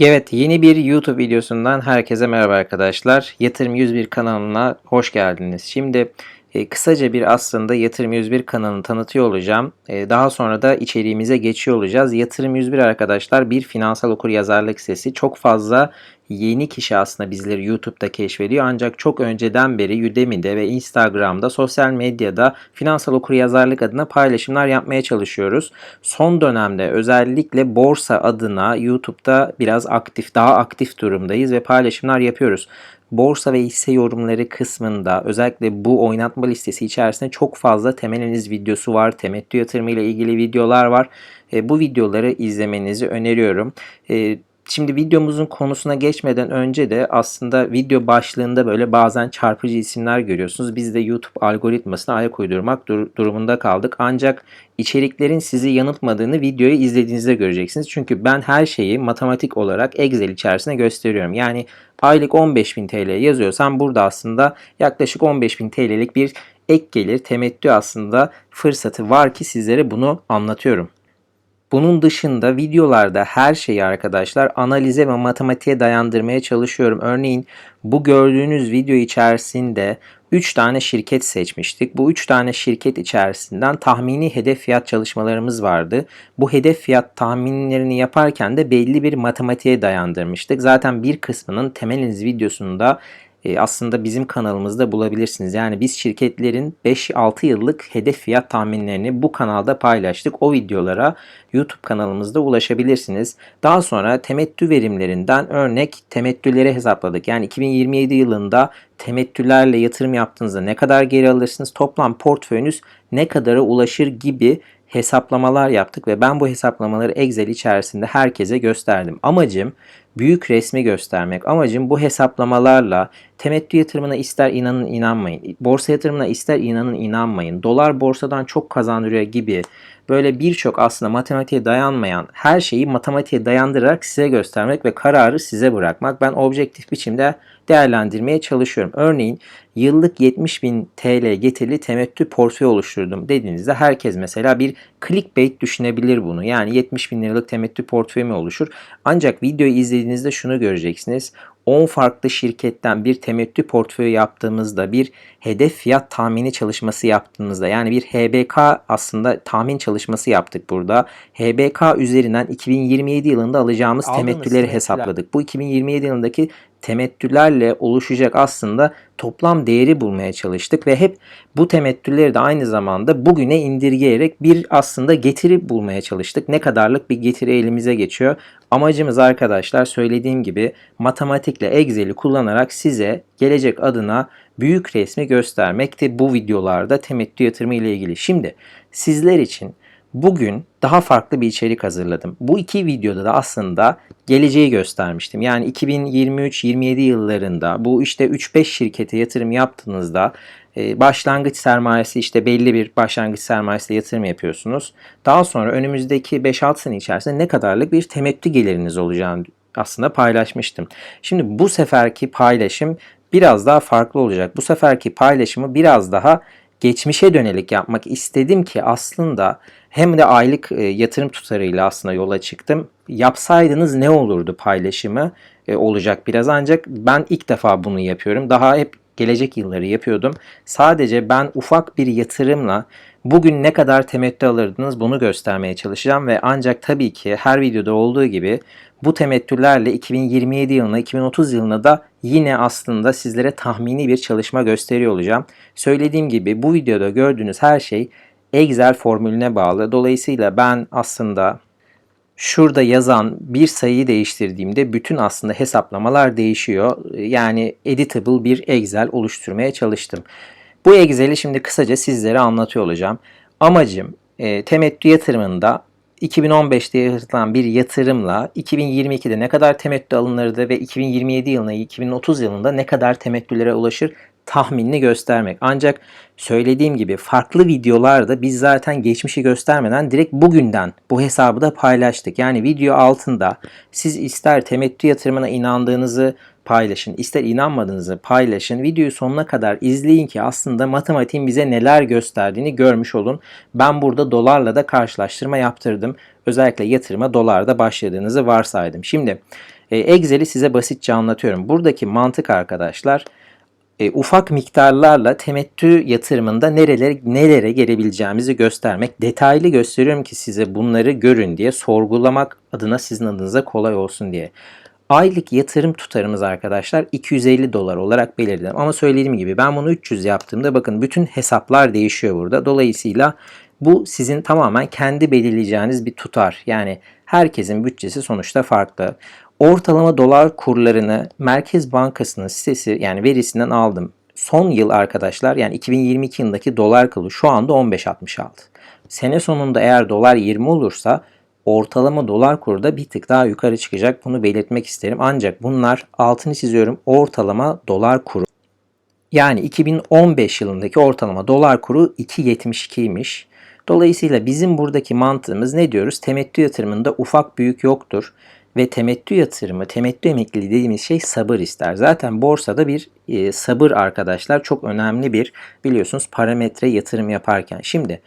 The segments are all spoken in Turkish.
Evet, yeni bir YouTube videosundan herkese merhaba arkadaşlar. Yatırım 101 kanalına hoş geldiniz. Şimdi e, kısaca bir aslında Yatırım 101 kanalını tanıtıyor olacağım. E, daha sonra da içeriğimize geçiyor olacağız. Yatırım 101 arkadaşlar bir finansal okur yazarlık sitesi. Çok fazla yeni kişi aslında bizleri YouTube'da keşfediyor. Ancak çok önceden beri Udemy'de ve Instagram'da, sosyal medyada finansal okuryazarlık adına paylaşımlar yapmaya çalışıyoruz. Son dönemde özellikle borsa adına YouTube'da biraz aktif, daha aktif durumdayız ve paylaşımlar yapıyoruz borsa ve hisse yorumları kısmında özellikle bu oynatma listesi içerisinde çok fazla temel analiz videosu var. Temettü yatırımı ile ilgili videolar var. E, bu videoları izlemenizi öneriyorum. E, Şimdi videomuzun konusuna geçmeden önce de aslında video başlığında böyle bazen çarpıcı isimler görüyorsunuz. Biz de YouTube algoritmasına ayak uydurmak dur- durumunda kaldık. Ancak içeriklerin sizi yanıltmadığını videoyu izlediğinizde göreceksiniz. Çünkü ben her şeyi matematik olarak Excel içerisinde gösteriyorum. Yani aylık 15.000 TL yazıyorsam burada aslında yaklaşık 15.000 TL'lik bir ek gelir temettü aslında fırsatı var ki sizlere bunu anlatıyorum. Bunun dışında videolarda her şeyi arkadaşlar analize ve matematiğe dayandırmaya çalışıyorum. Örneğin bu gördüğünüz video içerisinde 3 tane şirket seçmiştik. Bu 3 tane şirket içerisinden tahmini hedef fiyat çalışmalarımız vardı. Bu hedef fiyat tahminlerini yaparken de belli bir matematiğe dayandırmıştık. Zaten bir kısmının temel analiz videosunda aslında bizim kanalımızda bulabilirsiniz. Yani biz şirketlerin 5-6 yıllık hedef fiyat tahminlerini bu kanalda paylaştık. O videolara YouTube kanalımızda ulaşabilirsiniz. Daha sonra temettü verimlerinden örnek temettüleri hesapladık. Yani 2027 yılında temettülerle yatırım yaptığınızda ne kadar geri alırsınız? Toplam portföyünüz ne kadara ulaşır gibi hesaplamalar yaptık ve ben bu hesaplamaları Excel içerisinde herkese gösterdim. Amacım büyük resmi göstermek. Amacım bu hesaplamalarla temettü yatırımına ister inanın inanmayın, borsa yatırımına ister inanın inanmayın, dolar borsadan çok kazandırıyor gibi böyle birçok aslında matematiğe dayanmayan her şeyi matematiğe dayandırarak size göstermek ve kararı size bırakmak. Ben objektif biçimde değerlendirmeye çalışıyorum. Örneğin yıllık 70 bin TL getirili temettü portföy oluşturdum dediğinizde herkes mesela bir clickbait düşünebilir bunu. Yani 70 bin liralık temettü portföy mi oluşur? Ancak videoyu izlediğinizde şunu göreceksiniz. 10 farklı şirketten bir temettü portföyü yaptığımızda bir hedef fiyat tahmini çalışması yaptığımızda yani bir HBK aslında tahmin çalışması yaptık burada. HBK üzerinden 2027 yılında alacağımız Aldığımız temettüleri temettüler. hesapladık. Bu 2027 yılındaki temettülerle oluşacak aslında toplam değeri bulmaya çalıştık ve hep bu temettüleri de aynı zamanda bugüne indirgeyerek bir aslında getiri bulmaya çalıştık. Ne kadarlık bir getiri elimize geçiyor. Amacımız arkadaşlar söylediğim gibi matematikle Excel'i kullanarak size gelecek adına büyük resmi göstermekti bu videolarda temettü yatırımı ile ilgili. Şimdi sizler için Bugün daha farklı bir içerik hazırladım. Bu iki videoda da aslında geleceği göstermiştim. Yani 2023-27 yıllarında bu işte 3-5 şirkete yatırım yaptığınızda e, başlangıç sermayesi işte belli bir başlangıç sermayesiyle yatırım yapıyorsunuz. Daha sonra önümüzdeki 5-6 sene içerisinde ne kadarlık bir temettü geliriniz olacağını aslında paylaşmıştım. Şimdi bu seferki paylaşım biraz daha farklı olacak. Bu seferki paylaşımı biraz daha geçmişe dönelik yapmak istedim ki aslında hem de aylık e, yatırım tutarıyla aslında yola çıktım. Yapsaydınız ne olurdu paylaşımı e, olacak biraz ancak ben ilk defa bunu yapıyorum. Daha hep gelecek yılları yapıyordum. Sadece ben ufak bir yatırımla bugün ne kadar temettü alırdınız bunu göstermeye çalışacağım ve ancak tabii ki her videoda olduğu gibi bu temettülerle 2027 yılına 2030 yılına da yine aslında sizlere tahmini bir çalışma gösteriyor olacağım. Söylediğim gibi bu videoda gördüğünüz her şey Excel formülüne bağlı. Dolayısıyla ben aslında şurada yazan bir sayıyı değiştirdiğimde bütün aslında hesaplamalar değişiyor. Yani editable bir Excel oluşturmaya çalıştım. Bu Excel'i şimdi kısaca sizlere anlatıyor olacağım. Amacım e, temettü yatırımında 2015'te yaratılan bir yatırımla 2022'de ne kadar temettü alınırdı ve 2027 yılına 2030 yılında ne kadar temettülere ulaşır tahminini göstermek. Ancak söylediğim gibi farklı videolarda biz zaten geçmişi göstermeden direkt bugünden bu hesabı da paylaştık. Yani video altında siz ister temettü yatırımına inandığınızı paylaşın, ister inanmadığınızı paylaşın. Videoyu sonuna kadar izleyin ki aslında matematiğin bize neler gösterdiğini görmüş olun. Ben burada dolarla da karşılaştırma yaptırdım. Özellikle yatırıma dolarda başladığınızı varsaydım. Şimdi E, Excel'i size basitçe anlatıyorum. Buradaki mantık arkadaşlar e, ufak miktarlarla temettü yatırımında nerelere, nelere gelebileceğimizi göstermek. Detaylı gösteriyorum ki size bunları görün diye sorgulamak adına sizin adınıza kolay olsun diye. Aylık yatırım tutarımız arkadaşlar 250 dolar olarak belirledim. Ama söylediğim gibi ben bunu 300 yaptığımda bakın bütün hesaplar değişiyor burada. Dolayısıyla bu sizin tamamen kendi belirleyeceğiniz bir tutar. Yani herkesin bütçesi sonuçta farklı. Ortalama dolar kurlarını Merkez Bankası'nın sitesi yani verisinden aldım. Son yıl arkadaşlar yani 2022 yılındaki dolar kuru şu anda 15.66. Sene sonunda eğer dolar 20 olursa ortalama dolar kuru da bir tık daha yukarı çıkacak. Bunu belirtmek isterim. Ancak bunlar altını çiziyorum ortalama dolar kuru. Yani 2015 yılındaki ortalama dolar kuru 2.72'ymiş. Dolayısıyla bizim buradaki mantığımız ne diyoruz? Temettü yatırımında ufak büyük yoktur. Ve temettü yatırımı, temettü emekliliği dediğimiz şey sabır ister. Zaten borsada bir e, sabır arkadaşlar çok önemli bir biliyorsunuz parametre yatırım yaparken. Şimdi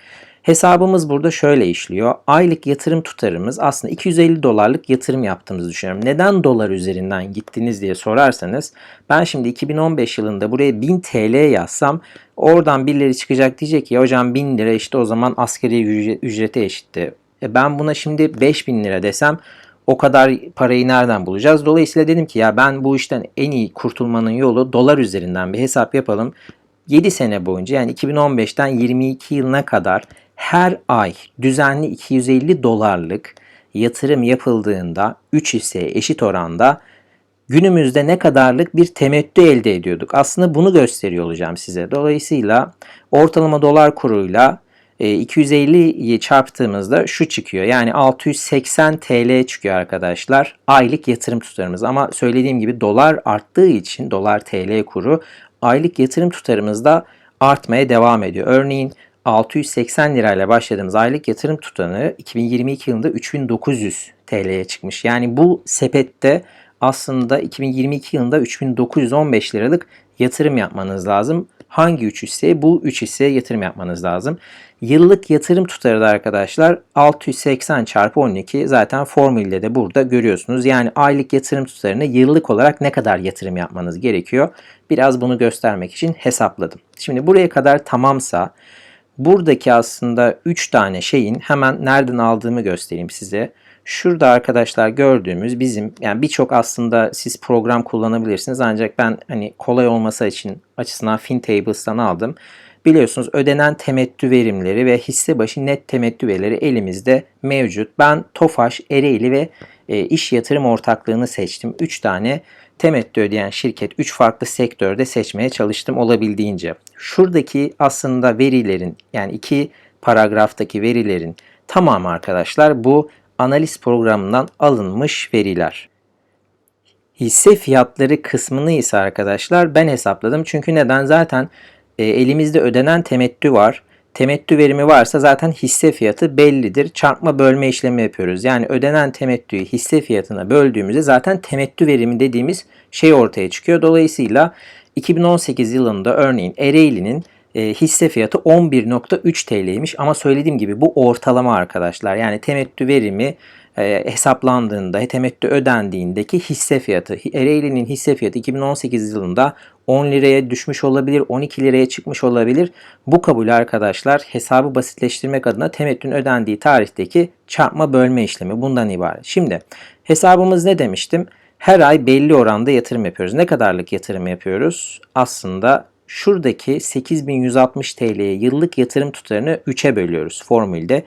hesabımız burada şöyle işliyor. Aylık yatırım tutarımız aslında 250 dolarlık yatırım yaptığımızı düşünüyorum. Neden dolar üzerinden gittiniz diye sorarsanız ben şimdi 2015 yılında buraya 1000 TL yazsam oradan birileri çıkacak diyecek ki hocam 1000 lira işte o zaman askeri ücrete eşitti. E ben buna şimdi 5000 lira desem o kadar parayı nereden bulacağız? Dolayısıyla dedim ki ya ben bu işten en iyi kurtulmanın yolu dolar üzerinden bir hesap yapalım. 7 sene boyunca yani 2015'ten 22 yılına kadar her ay düzenli 250 dolarlık yatırım yapıldığında 3 hisse eşit oranda günümüzde ne kadarlık bir temettü elde ediyorduk. Aslında bunu gösteriyor olacağım size. Dolayısıyla ortalama dolar kuruyla 250'yi e, çarptığımızda şu çıkıyor. Yani 680 TL çıkıyor arkadaşlar. Aylık yatırım tutarımız. Ama söylediğim gibi dolar arttığı için dolar TL kuru aylık yatırım tutarımız da artmaya devam ediyor. Örneğin 680 lirayla başladığımız aylık yatırım tutanı 2022 yılında 3900 TL'ye çıkmış. Yani bu sepette aslında 2022 yılında 3915 liralık yatırım yapmanız lazım. Hangi 3 hisseye? Bu 3 hisseye yatırım yapmanız lazım. Yıllık yatırım tutarı da arkadaşlar 680 çarpı 12 zaten formülde de burada görüyorsunuz. Yani aylık yatırım tutarını yıllık olarak ne kadar yatırım yapmanız gerekiyor? Biraz bunu göstermek için hesapladım. Şimdi buraya kadar tamamsa buradaki aslında 3 tane şeyin hemen nereden aldığımı göstereyim size. Şurada arkadaşlar gördüğümüz bizim yani birçok aslında siz program kullanabilirsiniz ancak ben hani kolay olması için açısından FinTables'tan aldım. Biliyorsunuz ödenen temettü verimleri ve hisse başı net temettü verileri elimizde mevcut. Ben Tofaş, Ereğli ve e, iş yatırım ortaklığını seçtim. 3 tane temettü ödeyen şirket 3 farklı sektörde seçmeye çalıştım olabildiğince. Şuradaki aslında verilerin yani iki paragraftaki verilerin tamamı arkadaşlar bu analiz programından alınmış veriler. Hisse fiyatları kısmını ise arkadaşlar ben hesapladım. Çünkü neden? Zaten e, elimizde ödenen temettü var. Temettü verimi varsa zaten hisse fiyatı bellidir. Çarpma bölme işlemi yapıyoruz. Yani ödenen temettüyü hisse fiyatına böldüğümüzde zaten temettü verimi dediğimiz şey ortaya çıkıyor. Dolayısıyla 2018 yılında örneğin Ereğli'nin e, hisse fiyatı 11.3 TL'ymiş ama söylediğim gibi bu ortalama arkadaşlar. Yani temettü verimi e, hesaplandığında, temettü ödendiğindeki hisse fiyatı. Ereğli'nin hisse fiyatı 2018 yılında 10 liraya düşmüş olabilir, 12 liraya çıkmış olabilir. Bu kabul arkadaşlar hesabı basitleştirmek adına temettün ödendiği tarihteki çarpma bölme işlemi bundan ibaret. Şimdi hesabımız ne demiştim? Her ay belli oranda yatırım yapıyoruz. Ne kadarlık yatırım yapıyoruz? Aslında şuradaki 8160 TL'ye yıllık yatırım tutarını 3'e bölüyoruz formülde.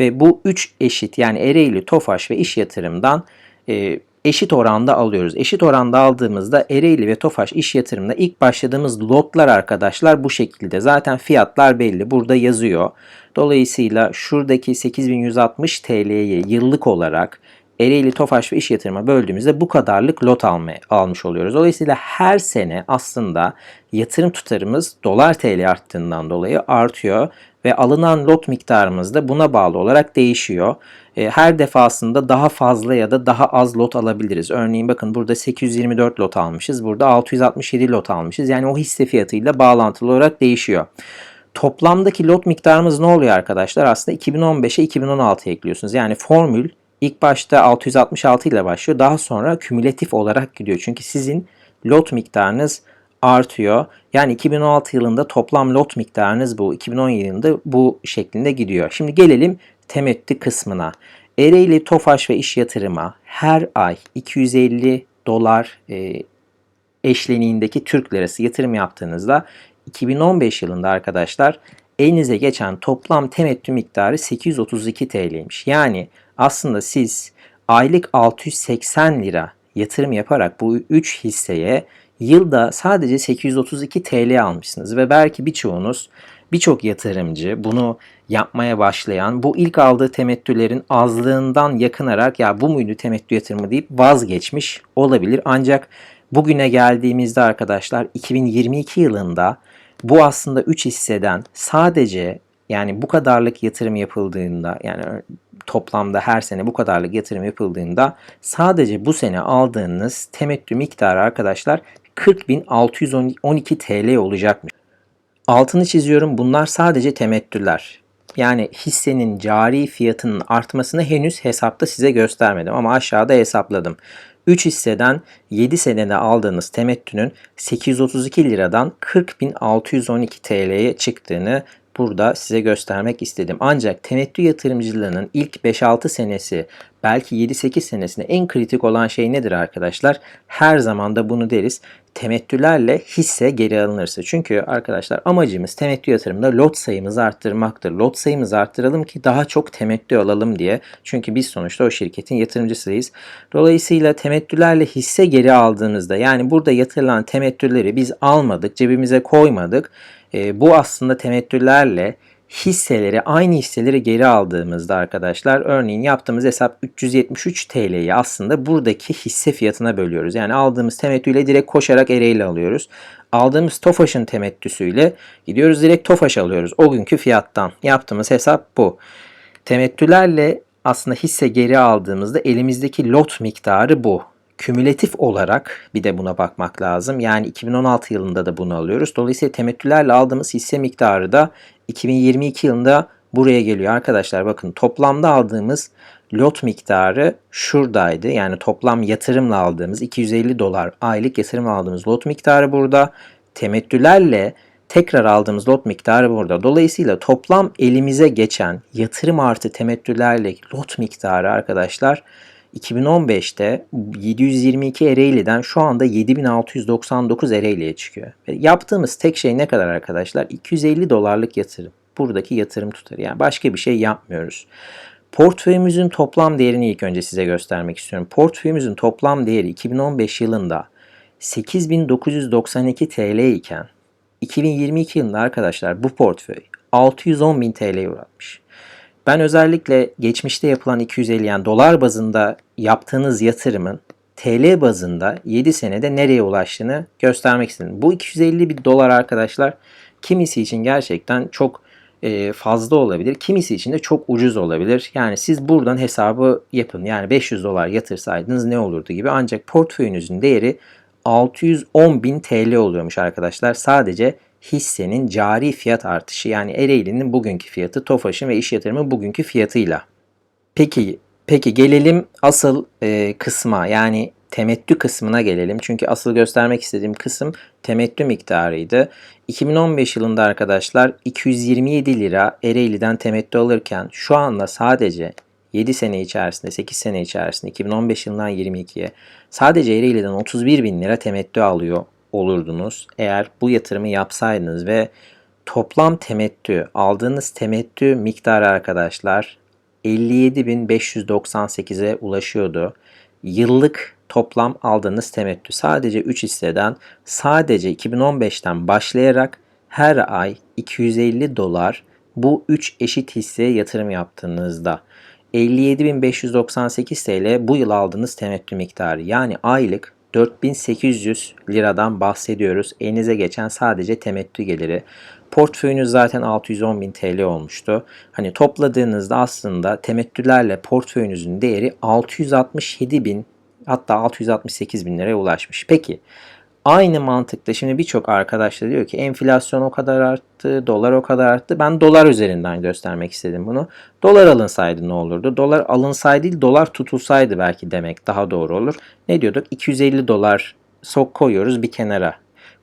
Ve bu 3 eşit yani Ereğli, Tofaş ve iş yatırımdan e, eşit oranda alıyoruz. Eşit oranda aldığımızda Ereğli ve Tofaş iş yatırımında ilk başladığımız lotlar arkadaşlar bu şekilde. Zaten fiyatlar belli. Burada yazıyor. Dolayısıyla şuradaki 8160 TL'ye yıllık olarak Ereğli, Tofaş ve iş yatırıma böldüğümüzde bu kadarlık lot alma, almış oluyoruz. Dolayısıyla her sene aslında yatırım tutarımız dolar TL arttığından dolayı artıyor ve alınan lot miktarımız da buna bağlı olarak değişiyor. E, her defasında daha fazla ya da daha az lot alabiliriz. Örneğin bakın burada 824 lot almışız. Burada 667 lot almışız. Yani o hisse fiyatıyla bağlantılı olarak değişiyor. Toplamdaki lot miktarımız ne oluyor arkadaşlar? Aslında 2015'e 2016 ekliyorsunuz. Yani formül İlk başta 666 ile başlıyor. Daha sonra kümülatif olarak gidiyor. Çünkü sizin lot miktarınız artıyor. Yani 2016 yılında toplam lot miktarınız bu. 2017 yılında bu şeklinde gidiyor. Şimdi gelelim temettü kısmına. Ereğli, Tofaş ve iş yatırıma her ay 250 dolar e, eşleniğindeki Türk lirası yatırım yaptığınızda 2015 yılında arkadaşlar elinize geçen toplam temettü miktarı 832 TL'ymiş. Yani aslında siz aylık 680 lira yatırım yaparak bu 3 hisseye yılda sadece 832 TL almışsınız ve belki birçoğunuz birçok yatırımcı bunu yapmaya başlayan bu ilk aldığı temettülerin azlığından yakınarak ya bu muydu temettü yatırımı deyip vazgeçmiş olabilir. Ancak bugüne geldiğimizde arkadaşlar 2022 yılında bu aslında 3 hisseden sadece yani bu kadarlık yatırım yapıldığında yani toplamda her sene bu kadarlık yatırım yapıldığında sadece bu sene aldığınız temettü miktarı arkadaşlar 40.612 TL olacakmış. Altını çiziyorum bunlar sadece temettüler. Yani hissenin cari fiyatının artmasını henüz hesapta size göstermedim ama aşağıda hesapladım. 3 hisseden 7 senede aldığınız temettünün 832 liradan 40.612 TL'ye çıktığını burada size göstermek istedim. Ancak temettü yatırımcılığının ilk 5-6 senesi belki 7-8 senesinde en kritik olan şey nedir arkadaşlar? Her zaman da bunu deriz. Temettülerle hisse geri alınırsa. Çünkü arkadaşlar amacımız temettü yatırımında lot sayımızı arttırmaktır. Lot sayımızı arttıralım ki daha çok temettü alalım diye. Çünkü biz sonuçta o şirketin yatırımcısıyız. Dolayısıyla temettülerle hisse geri aldığımızda yani burada yatırılan temettüleri biz almadık, cebimize koymadık. E, bu aslında temettülerle hisseleri aynı hisseleri geri aldığımızda arkadaşlar örneğin yaptığımız hesap 373 TL'yi aslında buradaki hisse fiyatına bölüyoruz. Yani aldığımız temettüyle direkt koşarak Ereğli alıyoruz. Aldığımız Tofaş'ın temettüsüyle gidiyoruz direkt Tofaş alıyoruz. O günkü fiyattan yaptığımız hesap bu. Temettülerle aslında hisse geri aldığımızda elimizdeki lot miktarı bu kümülatif olarak bir de buna bakmak lazım. Yani 2016 yılında da bunu alıyoruz. Dolayısıyla temettülerle aldığımız hisse miktarı da 2022 yılında buraya geliyor. Arkadaşlar bakın toplamda aldığımız lot miktarı şuradaydı. Yani toplam yatırımla aldığımız 250 dolar aylık yatırım aldığımız lot miktarı burada. Temettülerle tekrar aldığımız lot miktarı burada. Dolayısıyla toplam elimize geçen yatırım artı temettülerle lot miktarı arkadaşlar 2015'te 722 Ereğli'den şu anda 7699 Ereğli'ye çıkıyor. Ve yaptığımız tek şey ne kadar arkadaşlar? 250 dolarlık yatırım. Buradaki yatırım tutarı. Yani başka bir şey yapmıyoruz. Portföyümüzün toplam değerini ilk önce size göstermek istiyorum. Portföyümüzün toplam değeri 2015 yılında 8992 TL iken 2022 yılında arkadaşlar bu portföy 610.000 TL'ye uğratmış. Ben özellikle geçmişte yapılan 250 yani dolar bazında yaptığınız yatırımın TL bazında 7 senede nereye ulaştığını göstermek istedim. Bu 250 bin dolar arkadaşlar kimisi için gerçekten çok e, fazla olabilir. Kimisi için de çok ucuz olabilir. Yani siz buradan hesabı yapın. Yani 500 dolar yatırsaydınız ne olurdu gibi. Ancak portföyünüzün değeri 610 bin TL oluyormuş arkadaşlar. Sadece hissenin cari fiyat artışı yani Ereğli'nin bugünkü fiyatı, Tofaş'ın ve iş yatırımı bugünkü fiyatıyla. Peki peki gelelim asıl e, kısma yani temettü kısmına gelelim. Çünkü asıl göstermek istediğim kısım temettü miktarıydı. 2015 yılında arkadaşlar 227 lira Ereğli'den temettü alırken şu anda sadece 7 sene içerisinde, 8 sene içerisinde 2015 yılından 22'ye sadece Ereğli'den 31 bin lira temettü alıyor olurdunuz eğer bu yatırımı yapsaydınız ve toplam temettü aldığınız temettü miktarı arkadaşlar 57.598'e ulaşıyordu. Yıllık toplam aldığınız temettü sadece 3 hisseden sadece 2015'ten başlayarak her ay 250 dolar bu 3 eşit hisseye yatırım yaptığınızda 57.598 TL bu yıl aldığınız temettü miktarı yani aylık 4800 liradan bahsediyoruz. Elinize geçen sadece temettü geliri. Portföyünüz zaten 610 bin TL olmuştu. Hani topladığınızda aslında temettülerle portföyünüzün değeri 667 bin hatta 668 bin liraya ulaşmış. Peki Aynı mantıkta şimdi birçok arkadaş da diyor ki enflasyon o kadar arttı, dolar o kadar arttı. Ben dolar üzerinden göstermek istedim bunu. Dolar alınsaydı ne olurdu? Dolar alınsaydı değil, dolar tutulsaydı belki demek daha doğru olur. Ne diyorduk? 250 dolar sok koyuyoruz bir kenara.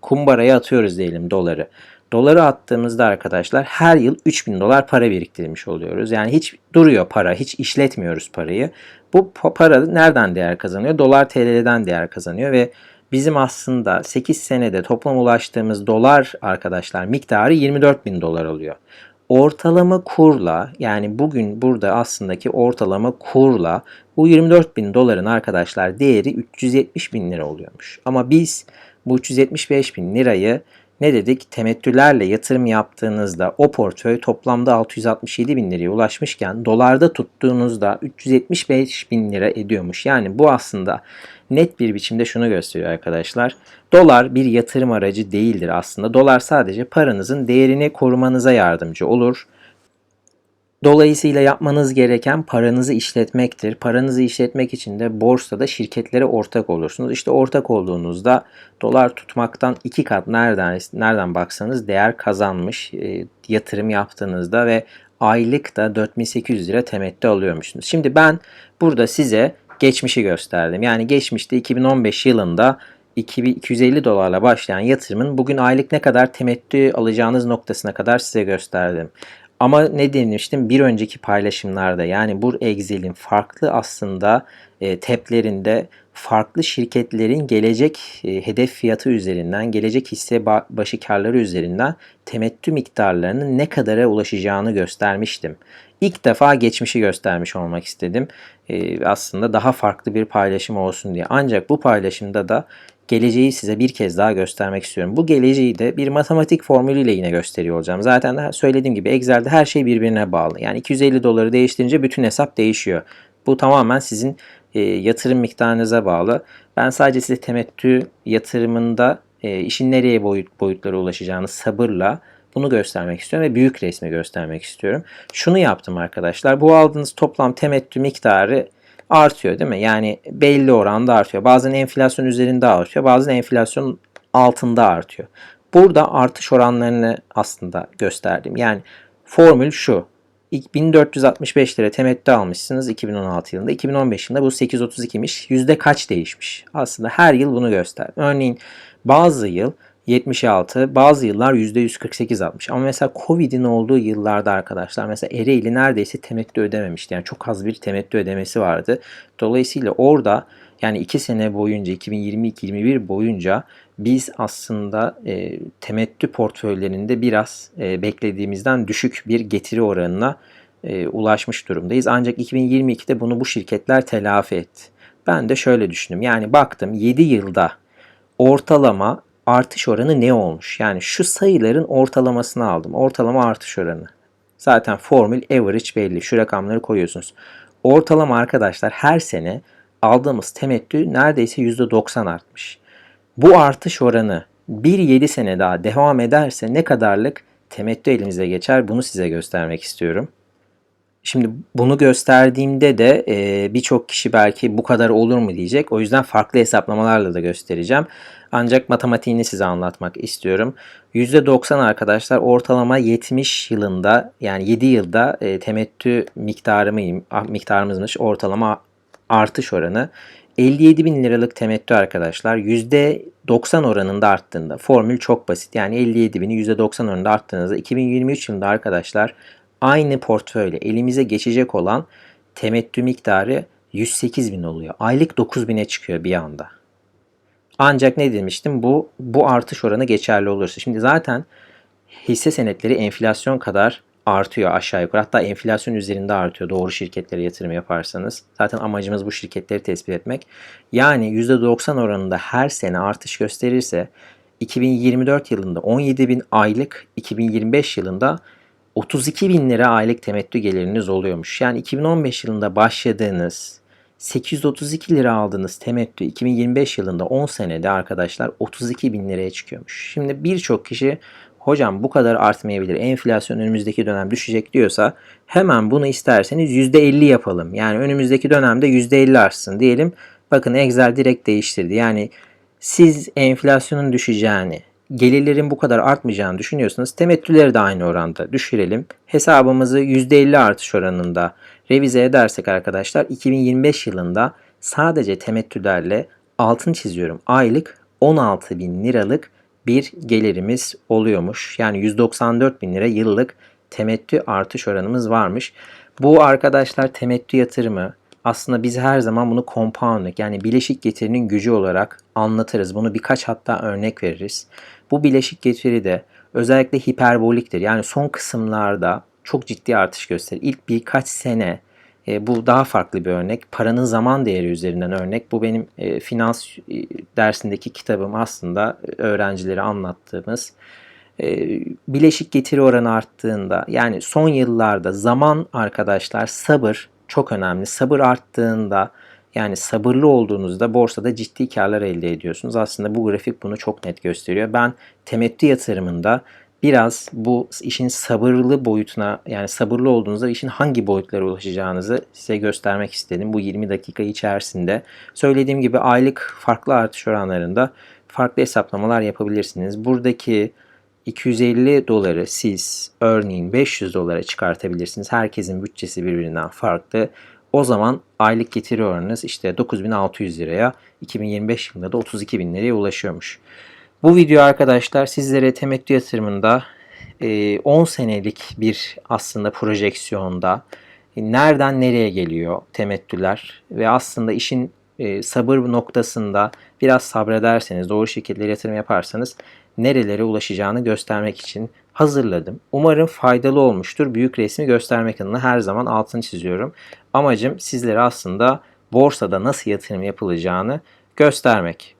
Kumbaraya atıyoruz diyelim doları. Doları attığımızda arkadaşlar her yıl 3000 dolar para biriktirmiş oluyoruz. Yani hiç duruyor para, hiç işletmiyoruz parayı. Bu para nereden değer kazanıyor? Dolar TL'den değer kazanıyor ve bizim aslında 8 senede toplam ulaştığımız dolar arkadaşlar miktarı 24 bin dolar oluyor. Ortalama kurla yani bugün burada aslındaki ortalama kurla bu 24 bin doların arkadaşlar değeri 370 bin lira oluyormuş. Ama biz bu 375 bin lirayı ne dedik? Temettülerle yatırım yaptığınızda o portföy toplamda 667 bin liraya ulaşmışken dolarda tuttuğunuzda 375 bin lira ediyormuş. Yani bu aslında net bir biçimde şunu gösteriyor arkadaşlar. Dolar bir yatırım aracı değildir aslında. Dolar sadece paranızın değerini korumanıza yardımcı olur. Dolayısıyla yapmanız gereken paranızı işletmektir. Paranızı işletmek için de borsada şirketlere ortak olursunuz. İşte ortak olduğunuzda dolar tutmaktan iki kat nereden nereden baksanız değer kazanmış e, yatırım yaptığınızda ve aylık da 4800 lira temettü alıyormuşsunuz. Şimdi ben burada size geçmişi gösterdim. Yani geçmişte 2015 yılında 250 dolarla başlayan yatırımın bugün aylık ne kadar temettü alacağınız noktasına kadar size gösterdim. Ama ne demiştim bir önceki paylaşımlarda yani bu Excel'in farklı aslında e, teplerinde farklı şirketlerin gelecek e, hedef fiyatı üzerinden, gelecek hisse başı karları üzerinden temettü miktarlarının ne kadara ulaşacağını göstermiştim. İlk defa geçmişi göstermiş olmak istedim. E, aslında daha farklı bir paylaşım olsun diye. Ancak bu paylaşımda da geleceği size bir kez daha göstermek istiyorum. Bu geleceği de bir matematik formülüyle yine gösteriyor olacağım. Zaten söylediğim gibi Excel'de her şey birbirine bağlı. Yani 250 doları değiştirince bütün hesap değişiyor. Bu tamamen sizin e, yatırım miktarınıza bağlı. Ben sadece size temettü yatırımında e, işin nereye boyut boyutlara ulaşacağını sabırla bunu göstermek istiyorum ve büyük resmi göstermek istiyorum. Şunu yaptım arkadaşlar. Bu aldığınız toplam temettü miktarı artıyor değil mi? Yani belli oranda artıyor. Bazen enflasyon üzerinde artıyor. Bazen enflasyon altında artıyor. Burada artış oranlarını aslında gösterdim. Yani formül şu. 1465 lira temettü almışsınız 2016 yılında. 2015 yılında bu 832'miş. Yüzde kaç değişmiş? Aslında her yıl bunu göster. Örneğin bazı yıl 76, bazı yıllar %148 atmış. Ama mesela Covid'in olduğu yıllarda arkadaşlar mesela Ereğli neredeyse temettü ödememişti. Yani çok az bir temettü ödemesi vardı. Dolayısıyla orada yani 2 sene boyunca 2022-2021 boyunca biz aslında e, temettü portföylerinde biraz e, beklediğimizden düşük bir getiri oranına e, ulaşmış durumdayız. Ancak 2022'de bunu bu şirketler telafi etti. Ben de şöyle düşündüm. Yani baktım 7 yılda ortalama artış oranı ne olmuş? Yani şu sayıların ortalamasını aldım. Ortalama artış oranı. Zaten formül average belli. Şu rakamları koyuyorsunuz. Ortalama arkadaşlar her sene aldığımız temettü neredeyse %90 artmış. Bu artış oranı 1-7 sene daha devam ederse ne kadarlık temettü elinize geçer bunu size göstermek istiyorum. Şimdi bunu gösterdiğimde de e, birçok kişi belki bu kadar olur mu diyecek. O yüzden farklı hesaplamalarla da göstereceğim. Ancak matematiğini size anlatmak istiyorum. %90 arkadaşlar ortalama 70 yılında yani 7 yılda e, temettü miktarımı, miktarımızmış ortalama artış oranı. 57 bin liralık temettü arkadaşlar %90 oranında arttığında formül çok basit. Yani 57 bini %90 oranında arttığınızda 2023 yılında arkadaşlar aynı portföyle elimize geçecek olan temettü miktarı 108 bin oluyor. Aylık 9 bine çıkıyor bir anda. Ancak ne demiştim? Bu bu artış oranı geçerli olursa. Şimdi zaten hisse senetleri enflasyon kadar artıyor aşağı yukarı. Hatta enflasyon üzerinde artıyor doğru şirketlere yatırım yaparsanız. Zaten amacımız bu şirketleri tespit etmek. Yani %90 oranında her sene artış gösterirse 2024 yılında 17 bin aylık, 2025 yılında 32 bin lira aylık temettü geliriniz oluyormuş. Yani 2015 yılında başladığınız 832 lira aldığınız temettü 2025 yılında 10 senede arkadaşlar 32 bin liraya çıkıyormuş. Şimdi birçok kişi hocam bu kadar artmayabilir enflasyon önümüzdeki dönem düşecek diyorsa hemen bunu isterseniz %50 yapalım. Yani önümüzdeki dönemde %50 artsın diyelim. Bakın Excel direkt değiştirdi. Yani siz enflasyonun düşeceğini, gelirlerin bu kadar artmayacağını düşünüyorsanız temettüleri de aynı oranda düşürelim. Hesabımızı %50 artış oranında revize edersek arkadaşlar 2025 yılında sadece temettülerle altın çiziyorum aylık 16 bin liralık bir gelirimiz oluyormuş. Yani 194 bin lira yıllık temettü artış oranımız varmış. Bu arkadaşlar temettü yatırımı aslında biz her zaman bunu compounding yani bileşik getirinin gücü olarak anlatırız. Bunu birkaç hatta örnek veririz. Bu bileşik getiri de özellikle hiperboliktir. Yani son kısımlarda çok ciddi artış gösterir. İlk birkaç sene e, bu daha farklı bir örnek. Paranın zaman değeri üzerinden örnek. Bu benim e, finans e, dersindeki kitabım aslında öğrencilere anlattığımız. E, bileşik getiri oranı arttığında yani son yıllarda zaman arkadaşlar sabır çok önemli. Sabır arttığında yani sabırlı olduğunuzda borsada ciddi karlar elde ediyorsunuz. Aslında bu grafik bunu çok net gösteriyor. Ben temettü yatırımında biraz bu işin sabırlı boyutuna yani sabırlı olduğunuzda işin hangi boyutlara ulaşacağınızı size göstermek istedim. Bu 20 dakika içerisinde söylediğim gibi aylık farklı artış oranlarında farklı hesaplamalar yapabilirsiniz. Buradaki 250 doları siz örneğin 500 dolara çıkartabilirsiniz. Herkesin bütçesi birbirinden farklı. O zaman aylık getiri oranınız işte 9600 liraya 2025 yılında da 32 bin liraya ulaşıyormuş. Bu video arkadaşlar sizlere temettü yatırımında 10 senelik bir aslında projeksiyonda nereden nereye geliyor temettüler ve aslında işin sabır noktasında biraz sabrederseniz doğru şekilde yatırım yaparsanız nerelere ulaşacağını göstermek için hazırladım. Umarım faydalı olmuştur. Büyük resmi göstermek adına her zaman altını çiziyorum. Amacım sizlere aslında borsada nasıl yatırım yapılacağını göstermek.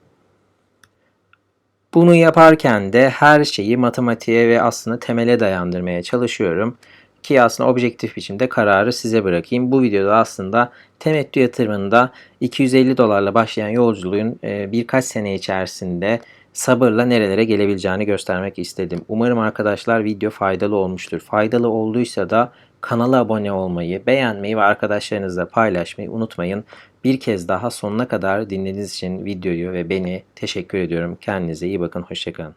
Bunu yaparken de her şeyi matematiğe ve aslında temele dayandırmaya çalışıyorum. Ki aslında objektif biçimde kararı size bırakayım. Bu videoda aslında temettü yatırımında 250 dolarla başlayan yolculuğun birkaç sene içerisinde sabırla nerelere gelebileceğini göstermek istedim. Umarım arkadaşlar video faydalı olmuştur. Faydalı olduysa da kanala abone olmayı, beğenmeyi ve arkadaşlarınızla paylaşmayı unutmayın. Bir kez daha sonuna kadar dinlediğiniz için videoyu ve beni teşekkür ediyorum. Kendinize iyi bakın. Hoşçakalın.